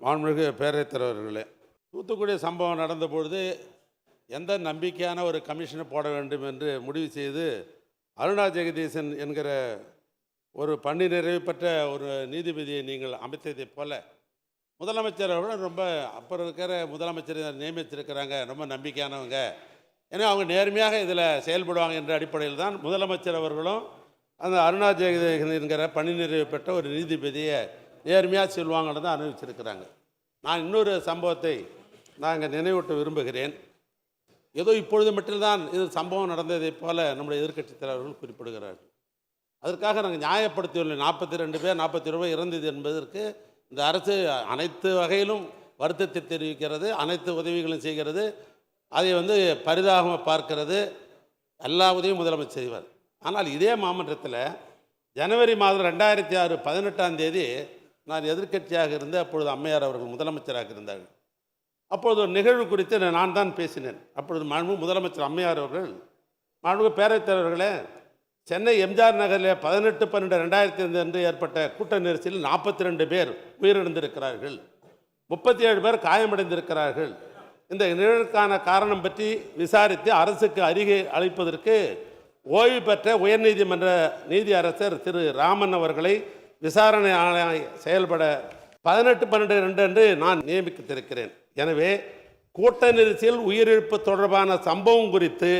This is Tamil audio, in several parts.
மாண்புமிகு பேரவைத் தலைவர்களே தூத்துக்குடி சம்பவம் நடந்த பொழுது எந்த நம்பிக்கையான ஒரு கமிஷனை போட வேண்டும் என்று முடிவு செய்து அருணா ஜெகதீசன் என்கிற ஒரு பணி நிறைவு பெற்ற ஒரு நீதிபதியை நீங்கள் அமைத்ததைப் போல முதலமைச்சர் அவர்களும் ரொம்ப அப்புறம் இருக்கிற முதலமைச்சர் நியமிச்சிருக்கிறாங்க ரொம்ப நம்பிக்கையானவங்க. ஏன்னா அவங்க நேர்மையாக இதில் செயல்படுவாங்க என்ற அடிப்படையில் தான் முதலமைச்சர் அவர்களும் அந்த அருணா ஜெகதீசன் என்கிற பணி நிறைவு பெற்ற ஒரு நீதிபதியை நேர்மையாக செல்வாங்கன்னு தான் அறிவிச்சிருக்கிறாங்க. நான் இன்னொரு சம்பவத்தை நான் இங்கே நினைவூட்ட விரும்புகிறேன். ஏதோ இப்பொழுது மட்டும்தான் இது சம்பவம் நடந்ததைப் போல நம்முடைய எதிர்க்கட்சித் தலைவர்கள் குறிப்பிடுகிறார்கள். அதற்காக நாங்கள் நியாயப்படுத்தியுள்ள நாற்பத்தி ரெண்டு பேர் நாற்பத்தி ரூபாய் இறந்தது என்பதற்கு இந்த அரசு அனைத்து வகையிலும் வருத்தத்தை தெரிவிக்கிறது அனைத்து உதவிகளும் செய்கிறது. அதை வந்து பரிதாபமாக பார்க்கிறது. எல்லா உதவியும் முதலமைச்சர் செய்வார். ஆனால் இதே மாமன்றத்தில் ஜனவரி மாதம் ரெண்டாயிரத்தி ஆறு பதினெட்டாம் தேதி நான் எதிர்க்கட்சியாக இருந்த அப்பொழுது அம்மையார் அவர்கள் முதலமைச்சராக இருந்தார்கள். அப்பொழுது ஒரு நிகழ்வு குறித்து நான் தான் பேசினேன். அப்பொழுது மாண்பு முதலமைச்சர் அம்மையார் அவர்கள் மாண்பு பேரவைத் தலைவர்களே சென்னை எம்ஜிஆர் நகரில் பதினெட்டு பன்னெண்டு ரெண்டாயிரத்தி ஐந்து அன்று ஏற்பட்ட கூட்ட நெரிசலில் நாற்பத்தி ரெண்டு பேர் உயிரிழந்திருக்கிறார்கள். முப்பத்தி ஏழு பேர் காயமடைந்திருக்கிறார்கள். இந்த நிகழ்வுக்கான காரணம் பற்றி விசாரித்து அரசுக்கு அறிகை அளிப்பதற்கு ஓய்வு பெற்ற உயர்நீதிமன்ற நீதியரசர் திரு ராமன் அவர்களை விசாரணை ஆணைய செயல்பட பதினெட்டு பன்னெண்டு ரெண்டு அன்று நான் நியமித்திருக்கிறேன். எனவே கூட்ட நெரிசல் உயிரிழப்பு தொடர்பான சம்பவம் குறித்து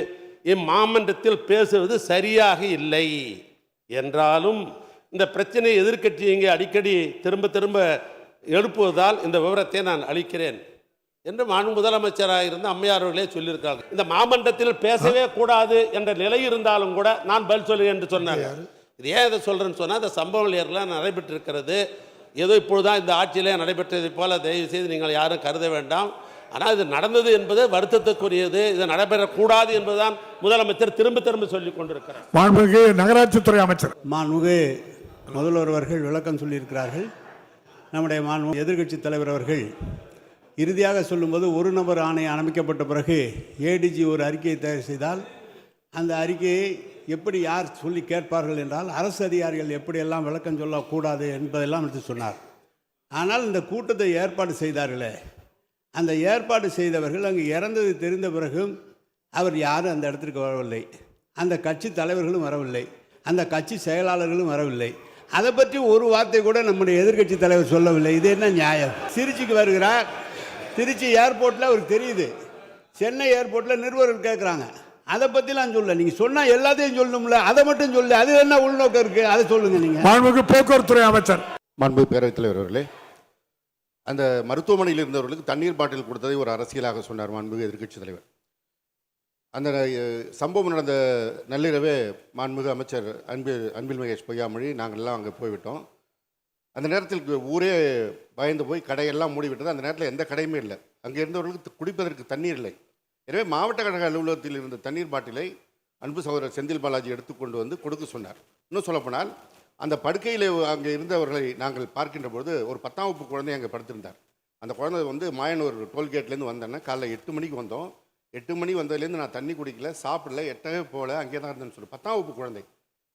இம்மாமன்றத்தில் பேசுவது சரியாக இல்லை. என்றாலும் இந்த பிரச்சனையை எதிர்கட்சி இங்கே அடிக்கடி திரும்ப திரும்ப எழுப்புவதால் இந்த விவரத்தை நான் அளிக்கிறேன் என்று மாண் முதலமைச்சராக இருந்த அம்மையார்களே அவர்களே சொல்லியிருக்காங்க இந்த மாமன்றத்தில் பேசவே கூடாது என்ற நிலை இருந்தாலும் கூட நான் பதில் சொல்லுகிறேன் என்று சொன்னாங்க இது ஏன் இதை சொல்கிறேன்னு சொன்னால் இந்த சம்பவங்கள் எல்லாம் நடைபெற்றிருக்கிறது. ஏதோ இப்பொழுதுதான் இந்த ஆட்சியிலே நடைபெற்றதைப் போல தயவு செய்து நீங்கள் யாரும் கருத வேண்டாம். ஆனால் இது நடந்தது என்பது வருத்தத்துக்குரியது. இது நடைபெறக்கூடாது என்பதுதான் முதலமைச்சர் திரும்ப திரும்ப சொல்லிக் கொண்டிருக்கிறார். மாண்புமிகு நகராட்சித்துறை அமைச்சர். மாண்புமிகு முதல்வர் அவர்கள் விளக்கம் சொல்லியிருக்கிறார்கள். நம்முடைய மாண்பு எதிர்க்கட்சி தலைவர் அவர்கள் இறுதியாக சொல்லும்போது ஒரு நபர் ஆணையம் அமைக்கப்பட்ட பிறகு ஏடிஜி ஒரு அறிக்கையை தயார் செய்தால் அந்த அறிக்கையை எப்படி யார் சொல்லி கேட்பார்கள் என்றால் அரசு அதிகாரிகள் எப்படியெல்லாம் விளக்கம் சொல்லக்கூடாது என்பதெல்லாம் எடுத்து சொன்னார். ஆனால் இந்த கூட்டத்தை ஏற்பாடு செய்தார்களே. அந்த ஏற்பாடு செய்தவர்கள் அங்கு இறந்தது தெரிந்த பிறகும் அவர் யாரும் அந்த இடத்திற்கு வரவில்லை. அந்த கட்சி தலைவர்களும் வரவில்லை. அந்த கட்சி செயலாளர்களும் வரவில்லை. அதை பற்றி ஒரு வார்த்தை கூட நம்முடைய எதிர்க்கட்சி தலைவர் சொல்லவில்லை. இது என்ன நியாயம்? திருச்சிக்கு வருகிறார். திருச்சி ஏர்போர்ட்டில் அவருக்கு தெரியுது. சென்னை ஏர்போர்ட்டில் நிருபர்கள் கேட்குறாங்க. அதை பற்றிலாம் சொல்ல நீங்கள் சொன்னால் எல்லாத்தையும் சொல்லணும்ல. அதை மட்டும் சொல்லு. அது என்ன உள்நோக்கம் இருக்குது அதை சொல்லுங்கள் நீங்கள் மாண்புமிகு போக்குவரத்துறை அமைச்சர். மாண்பு பேரவைத் தலைவர் அவர்களே அந்த மருத்துவமனையில் இருந்தவர்களுக்கு தண்ணீர் பாட்டில் கொடுத்ததை ஒரு அரசியலாக சொன்னார் மாண்புமிகு எதிர்க்கட்சி தலைவர். அந்த சம்பவம் நடந்த நள்ளிரவே மாண்புமிகு அமைச்சர் அன்பில் அன்பில் மகேஷ் பொய்யாமொழி நாங்கள் எல்லாம் அங்கே போய்விட்டோம். அந்த நேரத்தில் ஊரே பயந்து போய் கடையெல்லாம் மூடிவிட்டது. அந்த நேரத்தில் எந்த கடையுமே இல்லை. அங்கே இருந்தவர்களுக்கு குடிப்பதற்கு தண்ணீர் இல்லை. எனவே மாவட்ட கழக அலுவலகத்தில் இருந்த தண்ணீர் பாட்டிலை அன்பு சகோதரர் செந்தில் பாலாஜி எடுத்துக்கொண்டு வந்து கொடுக்க சொன்னார். இன்னும் சொல்லப்போனால் அந்த படுக்கையில் அங்கே இருந்தவர்களை நாங்கள் பார்க்கின்ற பொழுது ஒரு பத்தாம் வகுப்பு குழந்தை அங்கே படுத்திருந்தார். அந்த குழந்தை வந்து மாயனூர் டோல்கேட்லேருந்து வந்தேன்னா காலைல எட்டு மணிக்கு வந்தோம். எட்டு மணி வந்ததுலேருந்து நான் தண்ணி குடிக்கல சாப்பிடல எட்டவே போகல அங்கே தான் இருந்தேன்னு சொல்லி பத்தாம் வகுப்பு குழந்தை.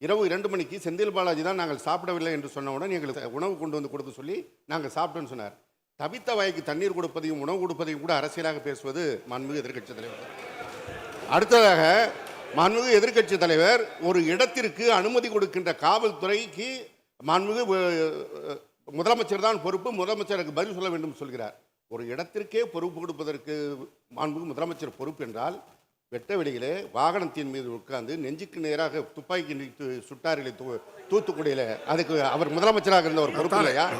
இரவு இரண்டு மணிக்கு செந்தில் பாலாஜி தான் நாங்கள் சாப்பிடவில்லை என்று சொன்ன உடனே எங்களுக்கு உணவு கொண்டு வந்து கொடுக்க சொல்லி நாங்கள் சாப்பிட்டோன்னு சொன்னார். தவித்த வாய்க்கு தண்ணீர் கொடுப்பதையும் உணவு கொடுப்பதையும் கூட அரசியலாக பேசுவது மாண்புமிகு எதிர்க்கட்சி தலைவர். அடுத்ததாக மாண்புமிகு எதிர்க்கட்சி தலைவர் ஒரு இடத்திற்கு அனுமதி கொடுக்கின்ற காவல்துறைக்கு மாண்புமிகு முதலமைச்சர் தான் பொறுப்பு முதலமைச்சருக்கு பதில் சொல்ல வேண்டும் சொல்கிறார். ஒரு இடத்திற்கே பொறுப்பு கொடுப்பதற்கு மாண்புமிகு முதலமைச்சர் பொறுப்பு என்றால் வெட்ட வெளியிலே வாகனத்தின் மீது உட்கார்ந்து நெஞ்சுக்கு நேராக துப்பாக்கி தூ தூத்துக்குடியில் அதுக்கு அவர் முதலமைச்சராக இருந்த ஒரு பொறுப்பு இல்லையா?